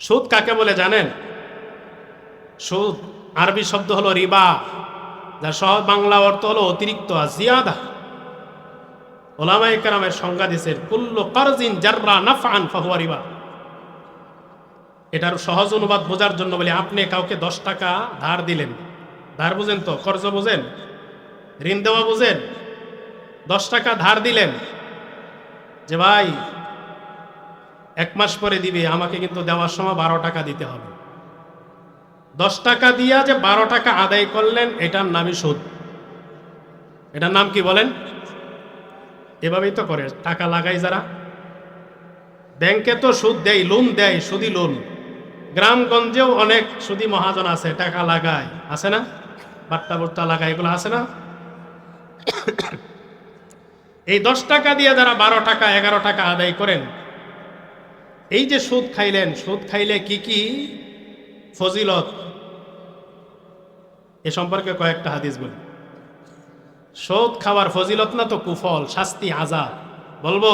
সুদ কাকে বলে জানেন? সুদ, আরবি শব্দ হলো রিবা, যার সহজ বাংলা অর্থ হলো অতিরিক্ত জিয়াদা। ওলামাই কারামের সংজ্ঞা দিয়েছেন, কুল্লু কারজিন জাররা নাফআন ফাহুয়া রিবা। এটার সহজ অনুবাদ বোঝার জন্য বলি, আপনি কাউকে দশ টাকা ধার দিলেন। ধার বুঝেন তো, কর্জ বুঝেন? ঋণ দেওয়া বুঝেন? দশ টাকা ধার দিলেন? যে ভাই এক মাস পরে দিবে, আমাকে কিন্তু দেওয়ার সময় বারো টাকা দিতে হবে। দশ টাকা দিয়া যে বারো টাকা আদায় করলেন, এটার নামই সুদ। এটার নাম কি বলেন? এভাবেই তো করে, টাকা লাগাই যারা। ব্যাংকে তো সুদ দেয়, লোন দেয়, সুদি লোন। গ্রামগঞ্জেও অনেক সুদি মহাজন আছে, টাকা লাগায়। আছে না? বাট্টা বুট্টা লাগায়, এগুলো আছে না? এই দশ টাকা দিয়ে যারা বারো টাকা, এগারো টাকা আদায় করেন এই যে সুদ খাইলেন, সুদ খাইলে কি কি ফজিলত? এ সম্পর্কে কয়েকটা হাদিস বলি। সুদ খাওয়ার ফজিলত না তো কুফল, শাস্তি আজাব বলব,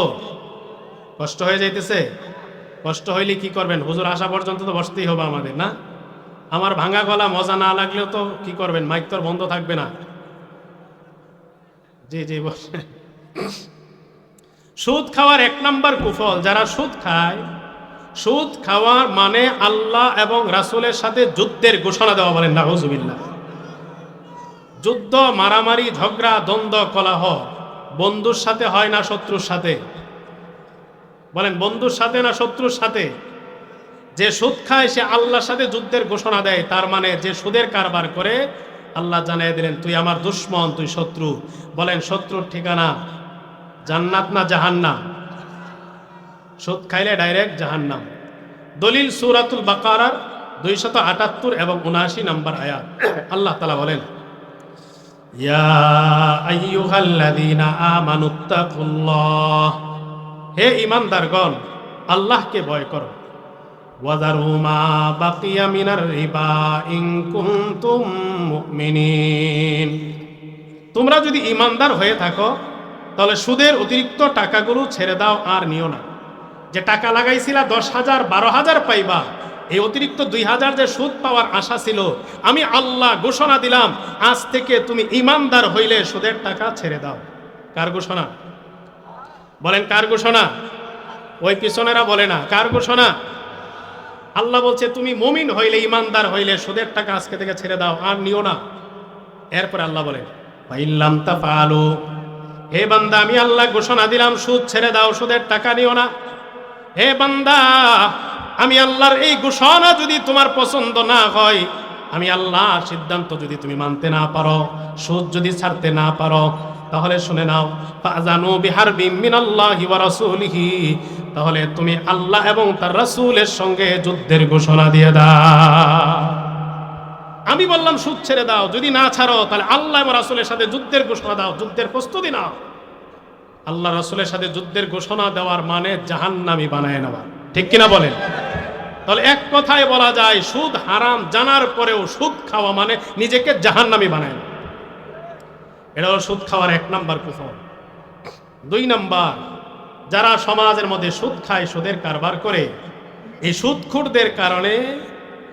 কষ্ট হয়ে যাইতেছে। কষ্ট হইলে কি করবেন? হুজুর আসা পর্যন্ত তো বসতেই হবে আমাদের, না? আমার ভাঙা গলা মজা না লাগলেও তো কি করবেন? মাইক তোর বন্ধ থাকবে না। জি জি, বসে। সুদ খাওয়ার এক নাম্বার কুফল, যারা সুদ খায় সুদ খাওয়ার মানে আল্লাহ এবং রাসূলের সাথে যুদ্ধের ঘোষণা দেওয়া বলেন নাহজুবিল্লাহ যুদ্ধ, মারামারি, ঝগড়া, দ্বন্দ্ব, কলাহ, বন্ধুর সাথে হয় না শত্রুর সাথে। বলেন, বন্ধুর সাথে না শত্রুর সাথে? যে সুদ খায়, সে আল্লাহর সাথে যুদ্ধের ঘোষণা দেয়, তার মানে যে সুদের কারবার করে, আল্লাহ জানিয়ে দিলেন, তুই আমার দুশ্মন, তুই শত্রু। বলেন, শত্রুর ঠিকানা জান্নাত না জাহান্নাম? সুদ খাইলে ডাইরেক্ট জাহান্নাম। দলিল সুরাতুল বাকারার দুইশত আটাত্তর এবং উনআশি নম্বর আয়াত। আল্লাহ তালা বলেন হে ইমানদারগণ আল্লাহকে ভয় করো। বাকিয়া মিনার তোমরা যদি ইমানদার হয়ে থাকো, তাহলে সুদের অতিরিক্ত টাকাগুলো ছেড়ে দাও আর নিও না। যে টাকা লাগাইছিলা দশ হাজার, বারো হাজার পাইবা, এই অতিরিক্ত দুই হাজার যে সুদ পাওয়ার আশা ছিল, আমি আল্লাহ ঘোষণা দিলাম, আজ থেকে তুমি ইমানদার হইলে সুদের টাকা ছেড়ে দাও। কার ঘোষণা? বলেন কার ঘোষণা? ওই পিছনেরা বলে না, কার ঘোষণা? আল্লাহ বলছে, তুমি মমিন হইলে, ইমানদার হইলে সুদের টাকা আজকে থেকে ছেড়ে দাও, আর নিও না। এরপরে আল্লাহ বলে পাইল্লাম তা পালো হে বান্দা, আমি আল্লাহ ঘোষণা দিলাম, সুদ ছেড়ে দাও, সুদের টাকা নিও না। হে বান্দা, আমি আল্লাহর এই ঘোষণা যদি তোমার পছন্দ না হয়, আমি আল্লাহ সিদ্ধান্ত যদি তুমি মানতে না পারো, সুদ যদি ছাড়তে না পারো, তাহলে শুনে নাও, ফাজানু বিহার মিনাল্লাহি ওয়া রাসূলিহি, তাহলে তুমি আল্লাহ এবং তার রাসূলের সঙ্গে যুদ্ধের ঘোষণা দিয়ে দাও। আমি বললাম, সুদ ছেড়ে দাও, যদি না ছাড়ো, তাহলে আল্লাহ এবং রাসূলের সাথে যুদ্ধের ঘোষণা দাও, যুদ্ধের প্রস্তুতি নাও। আল্লাহ রাসূলের সাথে যুদ্ধের ঘোষণা দেওয়ার মানে জাহান্নামী বানায় নেওয়া। ঠিক কিনা বলেন? তাহলে এক কথায় বলা যায়, সুদ হারাম জানার পরেও সুদ খাওয়া মানে নিজেকে জাহান্নামী বানায় এটা হলো সুদ খাওয়ার এক নাম্বার কুফল। দুই নাম্বার, যারা সমাজের মধ্যে সুদ খায়, সুদের কারবার করে, এই সুদখুরদের কারণে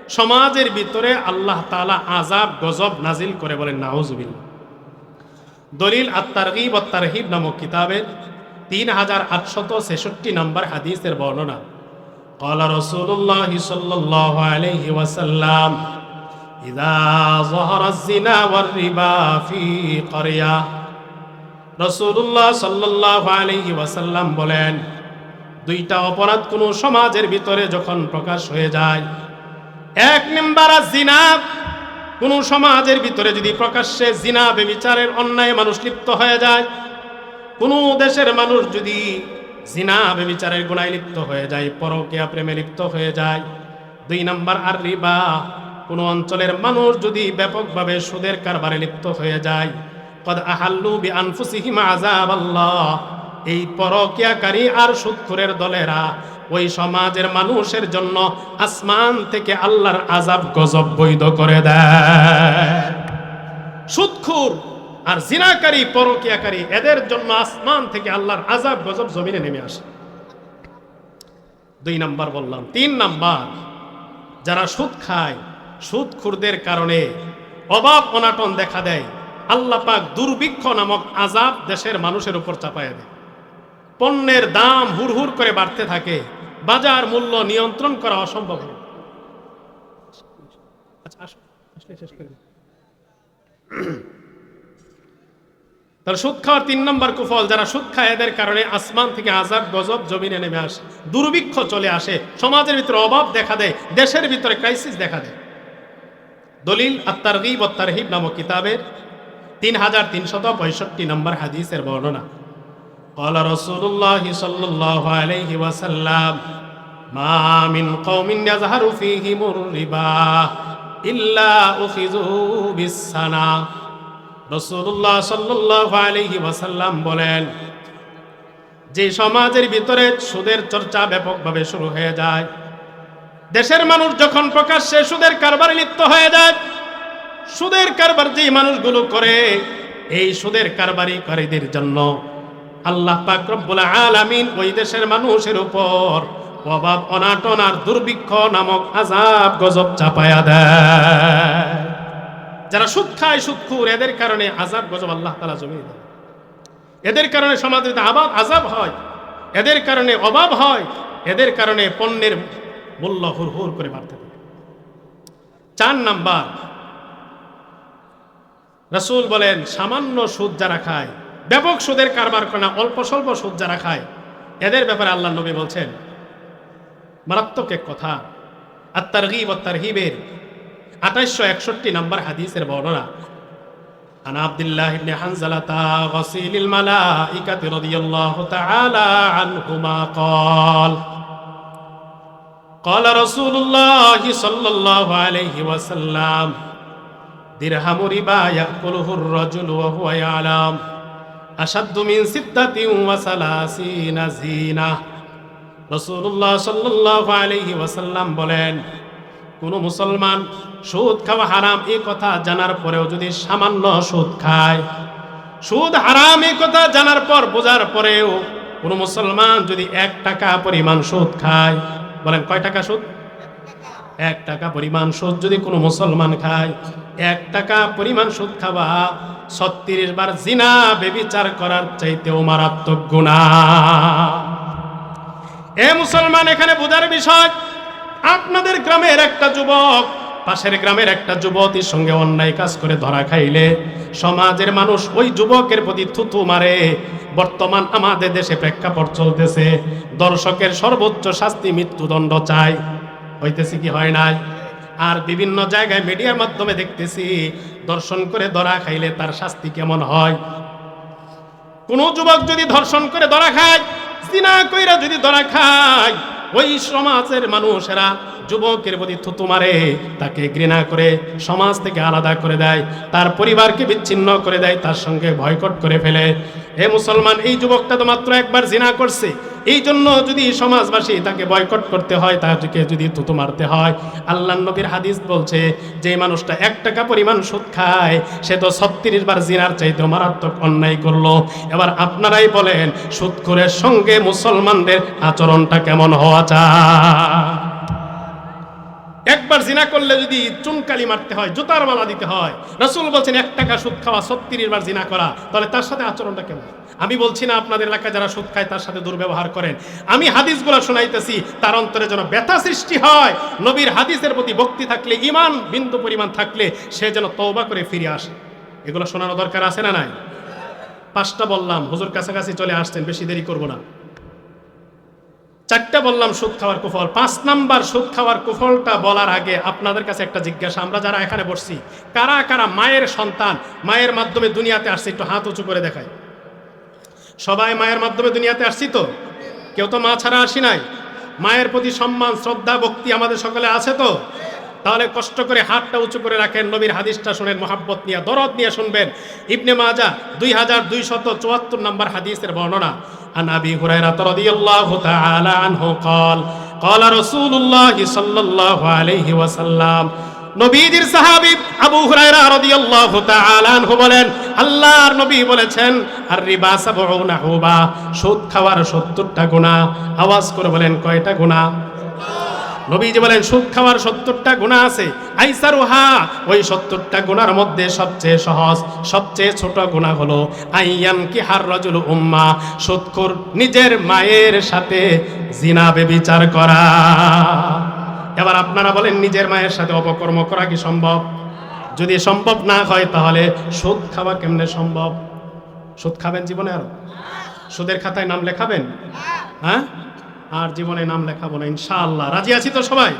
সমাজের ভিতরে আল্লাহ তালা আজাব গজব নাজিল করে বলেন নাউজুবিল দলিল আত্মারগিব আত্মারহিব নামক কিতাবের তিন হাজার আটশত ছেষট্টি নম্বর হাদিসের বর্ণনা قال رسول الله صلى الله عليه وسلم إذا ظهر الزنا والربا في قرية রসুল্লাহ সাল্লাহ আলহি ওয়াসাল্লাম বলেন দুইটা অপরাধ কোনো সমাজের ভিতরে যখন প্রকাশ হয়ে যায় এক নম্বর জিনা কোনো সমাজের ভিতরে যদি প্রকাশ্যে জিনা, বেবিচারের অন্যায় মানুষ লিপ্ত হয়ে যায়, কোনো দেশের মানুষ যদি জিনা, বেবিচারের গুণায় লিপ্ত হয়ে যায়, পরকিয়া প্রেমে লিপ্ত হয়ে যায়, দুই নম্বর আর রিবা, কোনো অঞ্চলের মানুষ যদি ব্যাপকভাবে সুদের কারবারে লিপ্ত হয়ে যায়, কদ আহাল্লু বি আনফুসিহিম আযাব আল্লাহ এই পরকিয়াকারী আর সুদখোরের দলেরা, ওই সমাজের মানুষের জন্য আসমান থেকে আল্লাহর আজাব গজব বৈধ করে দেয়। সুৎখুর আর জিনাকারী, পরকিয়াকারী, এদের জন্য আসমান থেকে আল্লাহর আজাব গজব জমিনে নেমে আসে। দুই নাম্বার বললাম। তিন নাম্বার, যারা সুদ খায় সুদ খুরদের কারণে অভাব অনাটন দেখা দেয়, আল্লাহ পাক দুর্ভিক্ষ নামক আজাব দেশের মানুষের উপর চাপায় দেয়। পণ্যের দাম হুড়হুড় করে বাড়তে থাকে। বাজার মূল্য নিয়ন্ত্রণ করা অসম্ভব। আচ্ছা। তাহলে সুদ খাওয়ার তিন নম্বর কুফল, যারা সুদ খায় এদের কারণে আসমান থেকে আজাব, গজব জমিনে নেমে আসে। দুর্ভিক্ষ চলে আসে। সমাজের ভিতরে অভাব দেখা দেয়, দেশের ভিতরে ক্রাইসিস দেখা দেয়। দলিল, আত্মারগিব ও তারহিব নামক কিতাবের তিন হাজার তিনশত পঁয়ষট্টি নম্বর হাদিসের বর্ণনা। قال رسول الله صلى الله عليه وسلم ما من قوم يظهر فيهم الربا إلا أخذوا بالسنة রসুল্লাহ সাল্লাহ আলহি ওয়াসাল্লাম বলেন যে সমাজের ভিতরে সুদের চর্চা ব্যাপকভাবে শুরু হয়ে যায় দেশের মানুষ যখন প্রকাশ্যে সুদের কারবারে লিপ্ত হয়ে যায় সুদের কারবার যে মানুষগুলো করে এই সুদের কারবারিকারীদের জন্য আল্লাহ পাক রব্বুল আলামিন ওই দেশের মানুষের উপর অভাব, অনাটন আর দুর্ভিক্ষ নামক আজাব গজব চাপায়া দেয়। যারা সুদ খায় এদের কারণে আজাব গজব আল্লাহ তালা জমিয়ে দেয়। এদের কারণে সমাজে আবাব আজাব হয়, এদের কারণে অভাব হয়, এদের কারণে পণ্যের মূল্য হুর হুর করে বাড়তে থাকে। চার নাম্বার, রসুল বলেন, সামান্য সুদ যারা খায় ব্যাপক সুদের কারবার করে না অল্প স্বল্প সুদ যারা খায় এদের ব্যাপারে আল্লাহ নবী বলছেন মারাত্মক এক কথা আর তারগিব ও তারহিবের আঠাইশশো একষট্টি নম্বর হাদিসের বর্ণনা عن عبد الله بن حنزلة غسيل الملائكة رضي الله تعالى عنهما قال قال رسول الله صلى الله عليه وسلم درهم ربا يأكله الرجل وهو يعلم আসাদ্দু মিন সিদ্দাতি ওয়া সালাসিনা বলেন, কোনো মুসলমান সুদ খাওয়া হারাম এ কথা জানার পরেও যদি সামান্য সুদ খায়, সুদ হারাম এই কথা জানার পর, বোঝার পরেও কোনো মুসলমান যদি এক টাকা পরিমাণ সুদ খায়, বলেন কয় টাকা সুদ? এক টাকা পরিমাণ সুদ যদি কোনো মুসলমান খায়, এক টাকা পরিমাণ সুদ খাওয়া ছত্রিশ বার জিনা বেবিচার করার চাইতেও মারাত্মক গুণা। এ মুসলমান, এখানে বোঝার বিষয়, আপনাদের গ্রামের একটা যুবক, পাশের গ্রামের একটা যুবতীর সঙ্গে অন্যায় কাজ করে ধরা খাইলে সমাজের মানুষ ওই যুবকের প্রতি থুতু মারে। বর্তমান আমাদের দেশে প্রেক্ষাপট চলতেছে, দর্শকের সর্বোচ্চ শাস্তি মৃত্যুদণ্ড চাই। হইতেছে কি হয় নাই? আর বিভিন্ন জায়গায় মিডিয়ার মাধ্যমে দেখতেছি, দর্শন করে ধরা খাইলে তার শাস্তি কেমন হয়? কোন যুবক যদি ধর্ষণ করে ধরা খায়, জিনা কইরা যদি ধরা খায়, ওই সমাজের মানুষেরা যুবকের প্রতি থুতু মারে, তাকে ঘৃণা করে, সমাজ থেকে আলাদা করে দেয়, তার পরিবারকে বিচ্ছিন্ন করে দেয়, তার সঙ্গে ভয়কট করে ফেলে। হে মুসলমান, এই যুবকটা তো মাত্র একবার জিনা করছে। এই জন্য যদি সমাজবাসী তাকে বয়কট করতে হয় তাকে যদি থুতু মারতে হয় আল্লাহ নবীর হাদিস বলছে, যে মানুষটা এক টাকা পরিমাণ সুদ খায়, সে তো ছত্রিশ বার জিনার চাইতে মারাত্মক অন্যায় করল। এবার আপনারাই বলেন সুদখোরের সঙ্গে মুসলমানদের আচরণটা কেমন হওয়া চায় একবার জিনা করলে যদি চুনকালি মারতে হয়, জুতার মালা দিতে হয়, রসুল বলছেন, এক টাকা সুদ খাওয়া ছত্রিশ বার জিনা করা, তাহলে তার সাথে আচরণটা কেমন? আমি বলছি না, আপনাদের এলাকায় যারা সুদ খায় তার সাথে দুর্ব্যবহার করেন। আমি হাদিসগুলো শোনাইতেছি, তার অন্তরে যেন ব্যথা সৃষ্টি হয়। নবীর হাদিসের প্রতি ভক্তি থাকলে ইমান বিন্দু পরিমাণ থাকলে, সে যেন তৌবা করে ফিরে আসে। এগুলো শোনানো দরকার আছে না নাই? পাঁচটা বললাম, হুজুর কাছাকাছি চলে আসছেন, বেশি দেরি করব না। চারটা বললাম সুদ খাওয়ার কুফল। পাঁচ নাম্বার সুদ খাওয়ার কুফলটা বলার আগে আপনাদের কাছে একটা জিজ্ঞাসা, আমরা যারা এখানে বসছি, কারা কারা মায়ের সন্তান? মায়ের মাধ্যমে দুনিয়াতে আসছে, একটু হাত উঁচু করে দেখায় সবাই মায়ের মাধ্যমে দুনিয়াতে আসছি তো? কেউ তো মা ছাড়া আসি নাই? মায়ের প্রতি সম্মান, শ্রদ্ধা, ভক্তি আমাদের সকলে আছে তো? তাহলে কষ্ট করে হাতটা উঁচু করে রাখেন নবীর হাদিসটা শুনেন মোহাব্বত নিয়ে দরদ নিয়ে শুনবেন ইবনে মাজা দুই হাজার দুইশত চুয়াত্তর নম্বর হাদিসের বর্ণনা عن أبي هريرة رضي الله تعالى عنه قال قال رسول الله صلى الله عليه وسلم নবীজির সাহাবী আবু হুরায়রা রাদিয়াল্লাহু তাআলা আনহু বলেন আল্লাহর নবী বলেছেন আর রিবা সাবউনা হুবা সুদ খাওয়ার 70টা গুনাহ আওয়াজ করে বলেন কয়টা গুনাহ নবীজি বলেন, সুদ খাওয়ার সত্তরটা গুণা আছে। আইসার উহা ওই সত্তরটা গুণার মধ্যে সবচেয়ে সহজ, সবচেয়ে ছোট গুণা হলো, আইয়ান কি হার রজুল উম্মা সুদখোর নিজের মায়ের সাথে জিনা বেবিচার করা। এবার আপনারা বলেন, নিজের মায়ের সাথে অপকর্ম করা কি সম্ভব? যদি সম্ভব না হয়, তাহলে সুদ খাওয়া কেমনে সম্ভব? সুদ খাবেন জীবনে আর? সুদের খাতায় নাম লেখাবেন? হ্যাঁ? আর জীবনে নাম লেখাবো না ইনশাআল্লাহ। রাজি আছি তো সবাই?